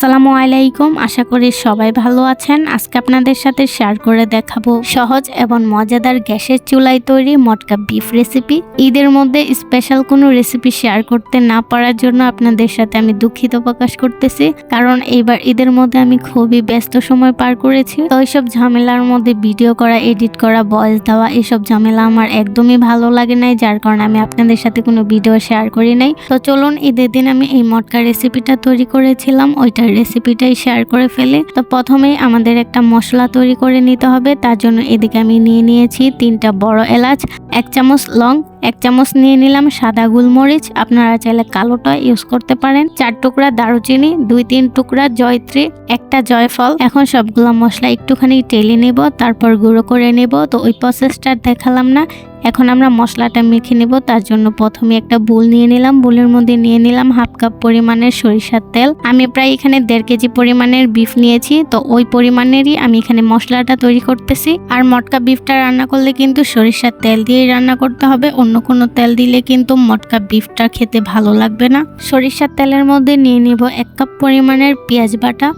আসসালামু আলাইকুম। আশা করি সবাই ভালো আছেন। আজকে আপনাদের সাথে শেয়ার করে দেখাবো সহজ এবং মজাদার গ্যাসের চুলায় তৈরি মটকা বিফ রেসিপি ঈদের মধ্যে স্পেশাল কোনো রেসিপি শেয়ার করতে না পারার জন্য আপনাদের সাথে আমি দুঃখিত প্রকাশ করতেছি। কারণ এইবার ঈদের মধ্যে আমি খুবই ব্যস্ত সময় পার করেছি। তো এইসব ঝামেলার মধ্যে ভিডিও করা এডিট করা ভয়েস দেওয়া, এসব ঝামেলা আমার একদমই ভালো লাগে নাই, যার কারণে আমি আপনাদের সাথে কোনো ভিডিও শেয়ার করি নাই। তো চলুন, ঈদের দিন আমি এই মটকা রেসিপিটা তৈরি করেছিলাম। ওইটার রেসিপিটাই শেয়ার করে ফেলে। তো প্রথমেই আমাদের একটা মশলা তৈরি করে নিতে হবে। তার জন্য এদিকে আমি নিয়ে নিয়েছি তিনটা বড় এলাচ, এক চামচ লং এক চামচ নিয়ে নিলাম সাদা গোলমরিচ। আপনারা চাইলে কালোটা ইউজ করতে পারেন। চার টুকরা দারুচিনি, দুই তিন টুকরা জয়ত্রী, একটা জয়ফল। এখন সবগুলো মশলা একটুখানি টেলে নেব, তারপর গুঁড়ো করে নেব। তো ওই প্রসেসটা দেখালাম না। এখন আমরা মশলাটা মেখে নেব। তার জন্য প্রথমে একটা বুল নিয়ে নিলাম। বুলের মধ্যে নিয়ে নিলাম হাফ কাপ পরিমাণের সরিষার তেল। আমি প্রায় এখানে দেড় কেজি পরিমাণের বিফ নিয়েছি। তো ওই পরিমাণেরই আমি এখানে মশলাটা তৈরি করতেছি। আর মটকা বিফটা রান্না করলে কিন্তু সরিষার তেল দিয়েই রান্না করতে হবে। অন্য কোনো তেল দিলে কিন্তু মটকা বিফটা খেতে ভালো লাগবে না। সরিষার তেলের মধ্যে নিয়ে নিব এক কাপ পরিমাণের পেঁয়াজ বাটা,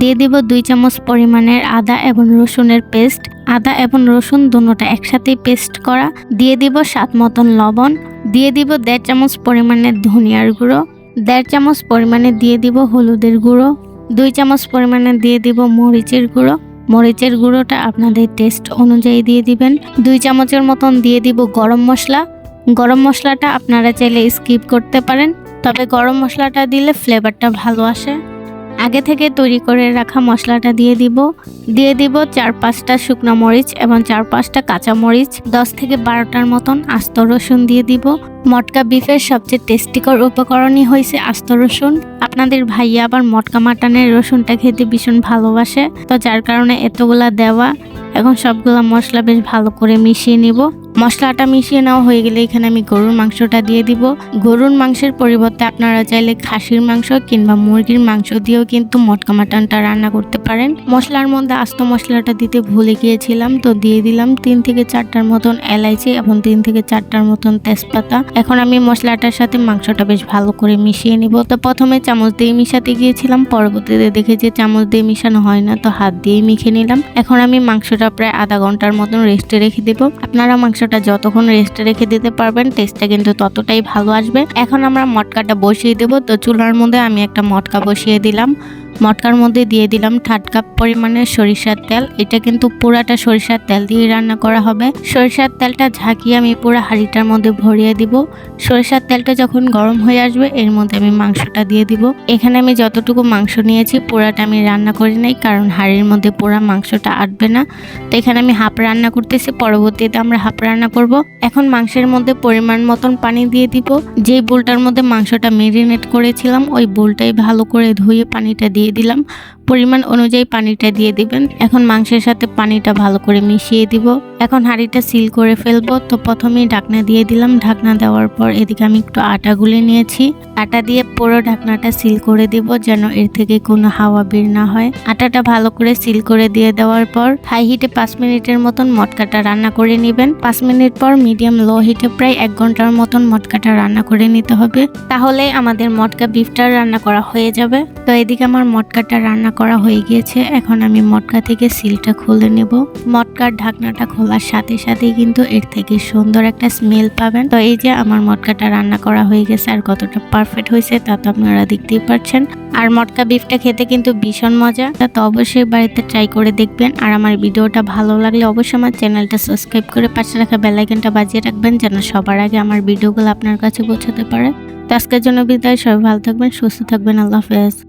দিয়ে দিব দুই চামচ পরিমাণের আদা এবং রসুনের পেস্ট। আদা এবং রসুন দুটোটা একসাথেই পেস্ট করা, দিয়ে দিব স্বাদ মতন লবণ, দিয়ে দিব দেড় চামচ পরিমাণের ধনিয়ার গুঁড়ো, দেড় চামচ পরিমাণে দিয়ে দিব হলুদের গুঁড়ো, দুই চামচ পরিমাণে দিয়ে দিব মরিচের গুঁড়ো। মরিচের গুঁড়োটা আপনাদের টেস্ট অনুযায়ী দিয়ে দিবেন। দুই চামচের মতন দিয়ে দিব গরম মশলা গরম মশলাটা আপনারা চাইলে স্কিপ করতে পারেন, তবে গরম মশলাটা দিলে ফ্লেভারটা ভালো আসে। আগে থেকে তৈরি করে রাখা মশলাটা দিয়ে দিব। দিয়ে দিব চার পাঁচটা শুকনো মরিচ এবং চার পাঁচটা কাঁচা মরিচ, দশ থেকে বারোটার মতন আস্ত রসুন দিয়ে দিব। মটকা বিফের সবচেয়ে টেস্টিকর উপকরণই হয়েছে আস্ত রসুন। আপনাদের ভাইয়া আবার মটকা মাটানের রসুনটা খেতে ভীষণ ভালোবাসে, তো যার কারণে এতগুলা দেওয়া এখন সবগুলো মশলা বেশ ভালো করে মিশিয়ে নিব। মশলাটা মিশিয়ে নেওয়া হয়ে গেলে এখানে আমি গরুর মাংসটা দিয়ে দিব। গরুর মাংসের পরিবর্তে আপনারা চাইলে খাসির মাংস কিংবা মুরগির মাংস দিয়েও কিন্তু মটকা মাটনটা রান্না করতে পারেন। মশলার মধ্যে আস্ত মশলাটা দিতে ভুলে গিয়েছিলাম, তো দিয়ে দিলাম তিন থেকে চারটার মতন এলাইচি এবং তিন থেকে চারটার মতন তেজপাতা। এখন আমি মশলাটার সাথে মাংসটা বেশ ভালো করে মিশিয়ে নিব। তো প্রথমে চামচ দিয়ে মিশাতে গিয়েছিলাম, পরবর্তীতে দেখে যে চামচ দিয়ে মিশানো হয় না, তো হাত দিয়েই মেখে নিলাম। এখন আমি মাংসটা প্রায় আধা ঘণ্টার মতন রেস্টে রেখে দেব। আপনারা মাংসটা যতক্ষণ রেস্টে রেখে দিতে পারবেন টেস্টটা কিন্তু ততটাই ভালো আসবে। এখন আমরা মটকাটা বসিয়ে দেব। তো চুলার মধ্যে আমি একটা মটকা বসিয়ে দিলাম। মটকার মধ্যে দিয়ে দিলাম থার্ড কাপ পরিমাণের সরিষার তেল। এটা কিন্তু পুরাটা সরিষার তেল দিয়ে রান্না করা হবে। সরিষার তেলটা ঝাঁকিয়ে আমি পুরো হাঁড়িটার মধ্যে ভরিয়ে দিব। সরিষার তেলটা যখন গরম হয়ে আসবে, এর মধ্যে আমি মাংসটা দিয়ে দিব। এখানে আমি যতটুকু মাংস নিয়েছি, পুরাটা আমি রান্না করি নাই, কারণ হাঁড়ির মধ্যে পোড়া মাংসটা আটবে না। তো এখানে আমি হাফ রান্না করতেছি, পরবর্তীতে আমরা হাফ রান্না করব। এখন মাংসের মধ্যে পরিমাণ মতন পানি দিয়ে দিব। যেই বোলটার মধ্যে মাংসটা মেরিনেট করেছিলাম, ওই বোলটাই ভালো করে ধুয়ে পানিটা দিয়ে দিলাম। পরিমাণ অনুযায়ী পানিটা দিয়ে দিবেন। এখন মাংসের সাথে পানিটা ভালো করে মিশিয়ে দিব। এখন হাঁড়িটা সিল করে ফেলব। তো প্রথমেই ঢাকনা দিয়ে দিলাম। ঢাকনা দেওয়ার পর এদিকে আমি একটু আটা গুলে নিয়েছি। আটা দিয়ে পুরো ঢাকনাটা সিল করে দিব যেন এর থেকে কোনো হাওয়া বের না হয়। আটাটা ভালো করে সিল করে দিয়ে দেওয়ার পর হাই হিটে পাঁচ মিনিটের মতন মটকাটা রান্না করে নেবেন। পাঁচ মিনিট পর মিডিয়াম লো হিটে প্রায় এক ঘণ্টার মতন মটকাটা রান্না করে নিতে হবে। তাহলে আমাদের মটকা বিফটা রান্না করা হয়ে যাবে। তো এদিকে আমার মটকাটা রান্না করা হয়ে গিয়েছে। এখন আমি মটকা থেকে সিলটা খুলে নেব। মটকার ঢাকনাটা খোলার সাথে সাথেই কিন্তু এর থেকে সুন্দর একটা স্মেল পাবেন। তো এই যে আমার মটকাটা রান্না করা হয়ে গেছে আর কতটা পারফেক্ট হয়েছে তা তো আপনারা দেখতেই পাচ্ছেন আর মটকা বিফটা খেতে কিন্তু ভীষণ মজা। তা তো অবশ্যই বাড়িতে ট্রাই করে দেখবেন। আর আমার ভিডিওটা ভালো লাগলে অবশ্যই আমার চ্যানেলটা সাবস্ক্রাইব করে পাশে রাখা বেলাইকনটা বাজিয়ে রাখবেন যেন সবার আগে আমার ভিডিওগুলো আপনার কাছে পৌঁছাতে পারে। তো আজকের জন্য বিদায়। সবাই ভালো থাকবেন, সুস্থ থাকবেন। আল্লাহ হাফেজ।